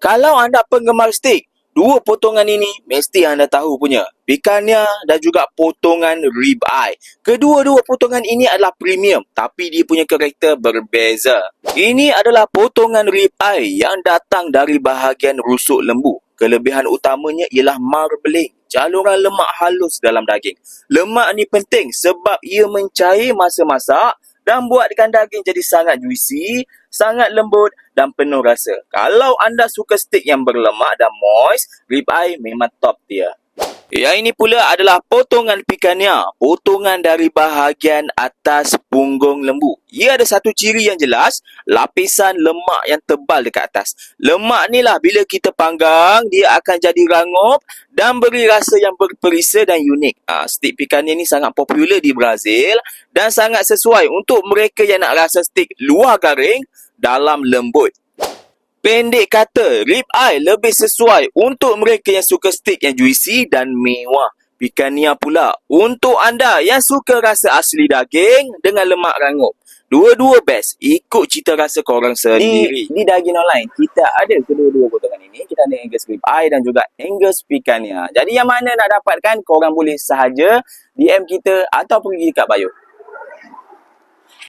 Kalau anda penggemar steak, dua potongan ini mesti anda tahu punya. Picanha dan juga potongan rib eye. Kedua-dua potongan ini adalah premium tapi dia punya karakter berbeza. Ini adalah potongan rib eye yang datang dari bahagian rusuk lembu. Kelebihan utamanya ialah marbling, jaluran lemak halus dalam daging. Lemak ni penting sebab ia mencair masa masak dan buatkan daging jadi sangat juicy, sangat lembut dan penuh rasa. Kalau anda suka steak yang berlemak dan moist, rib eye memang top dia. Yang ini pula adalah potongan picanha, potongan dari bahagian atas punggung lembu. Ia ada satu ciri yang jelas, lapisan lemak yang tebal dekat atas. Lemak ni lah bila kita panggang, dia akan jadi rangup dan beri rasa yang berperisa dan unik. Ha, steak picanha ni sangat popular di Brazil dan sangat sesuai untuk mereka yang nak rasa steak luar garing, dalam lembut. Pendek kata, rib eye lebih sesuai untuk mereka yang suka steak yang juicy dan mewah. Picanha pula untuk anda yang suka rasa asli daging dengan lemak rangup. Dua-dua best. Ikut cita rasa korang sendiri. Di, di daging online, kita ada kedua-dua potongan ini. Kita ada Angus rib eye dan juga Angus picanha. Jadi yang mana nak dapatkan, korang boleh sahaja DM kita atau pergi dekat bio.